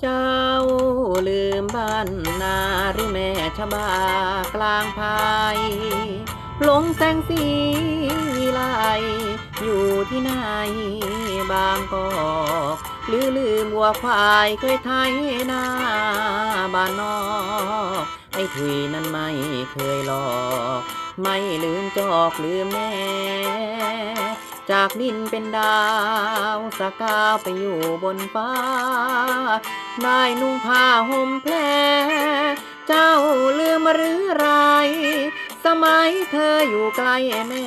เจ้าลืมบ้านนาหรือแม่ชบากลางพายหลงแสงสีวิไลอยู่ที่ไหนบางกอกหรือลืมวัวควายเคยไทยนาบ้านนอกไอ้ถุยนั้นไม่เคยหลอก ไม่ลืมจอกลืมแม่ จากดินเป็นดาวสกาวไปอยู่บนฟ้า ได้นุ่งผ้าห่มแพรเจ้าลืมหรือไร สมัยเธออยู่ไกลแม่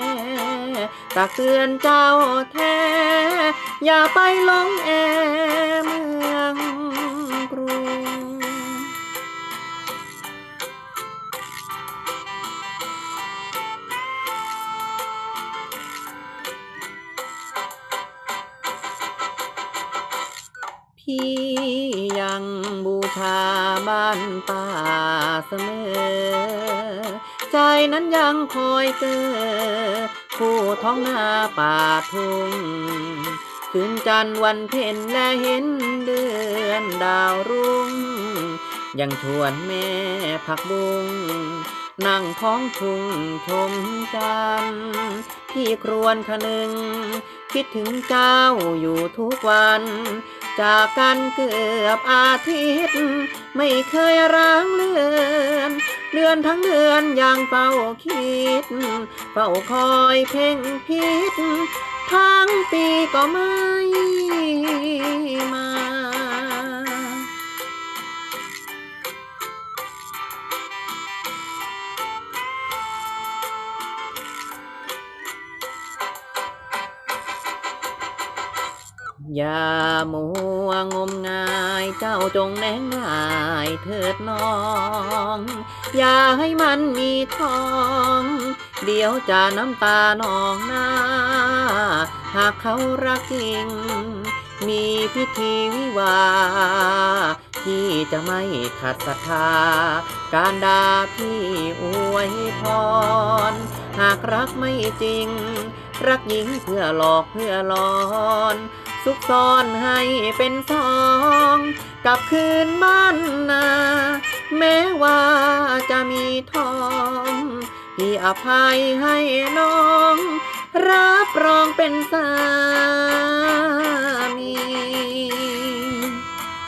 ตักเตือนเจ้าแท้ อย่าไปลงแอ พี่ยังบูชาบ้านป่าเสมอ ใจนั้นยังคอยเกอผู้ท้องนาป่าทุ่งคืนจันทร์วันเพ็ญและเห็นเดือนดาวรุ่ง ยังชวนแม่ผักบุ้งนั่งท้องทุ่งชมจันทร์พี่ครวญคนึง คิดถึงเจ้าอยู่ทุกวัน จากกันเกือบอาทิตย์ ไม่เคยร้างเลือนเดือนทั้งเดือนยังเฝ้าคิด เฝ้าคอยเพ่งพิษทั้งปีก็ไม่ อย่ามัวงมงายเจ้าจงแนงง่ายเถิดน้อง อย่าให้มันมีทอง เดี๋ยวจะน้ำตานองหน้า หากเขารักจริง มีพิธีวิวาห์ที่จะไม่ขัดศรัทธา การด่าพี่อวยพร หากรักไม่จริง รักหญิงเพื่อหลอกเพื่อหลอน ซุกซ่อนให้เป็นสองกลับคืนบ้านนา แม้ว่าจะมีทองที่อภัยให้น้อง รับรองเป็นสา